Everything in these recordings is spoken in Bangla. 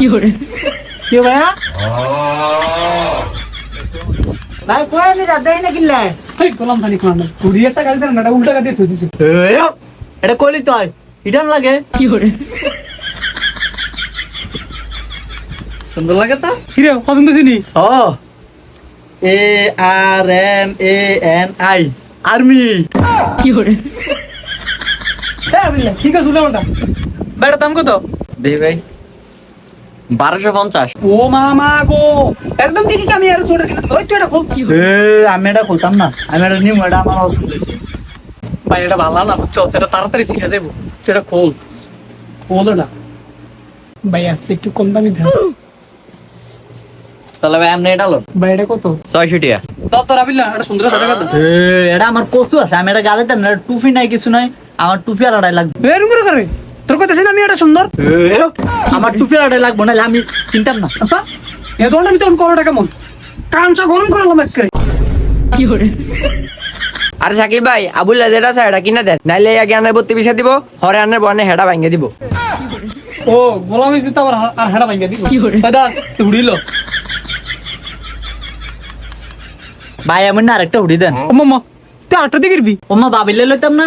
কি ভাইয়া? ভাই কই না কিনলে এই গোলাম থানি কোন কুড়ি একটা গাড়ি দেন না এটা উল্টা গাড়ি দিয়ে দিছে এটা কইলি তো লাগে? সুন্দর লাগে তো? কি রে পছন্দ চিনি ও। A R M A N I army. হ্যাঁ বুঝলে ঠিক আছে উল্টা বেটার দাম কত? দে ভাই। বারোশো পঞ্চাশ। ও মামা গো। একদম ঠিকই আমি আর সোয়েটার কিনে? ওই তুই এটা খোল আমি এটা খুলতাম না। আমি এটা নিম এটা আমার ভাই এটা ভালো না বুঝছ? সেটা তাড়াতাড়ি শিখে যাব সেটা খোল। খোল না ভাই আসছে একটু কম দামি দেন। তাহলে ভাই আপনি এটা লোন ভাই এটা কত? ছয়শো বিল্লা এটা আমার কচু আছে। আমি এটা গালে না টুপি নাই কিছু নাই। আমার টুপি আলাদাই লাগবে। করে তোর কথা না আমি এটা সুন্দর। আমার টুপি আলাদাই লাগবে নাহলে আমি কিনতাম না। আচ্ছা এ ধরনের আমি তখন করোটা কেমন? কাঞ্চা গরম করলাম এক করে? আরে সাকিব ভাই আবুল্লা যেটা আছে এটা কিনে দেন। নাইলে আগে আনের বত্তি পিছিয়ে দিব হরে আনের বনে হেডা ভাঙিয়ে দিব। ও গোলামি জিতে আবার আর হেডা ভাঙিয়ে দিব? দাদা তুই উড়িল? ভাই এমন না আরেকটা উড়ি দেন। ও মামা তুই আটটা দিকে গিরবি? ও মা বাবিলে লইতাম না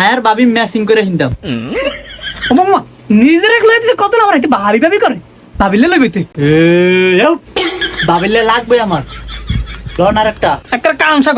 আয়ার বাবি ম্যাচিং করে হিনতাম। নিজের এক লয়ে কত না একটু ভাবি ভাবি করে ভাবিলে লাগবে তুই ভাবিলে লাগবে আমার লন আর একটা কাঞ্চা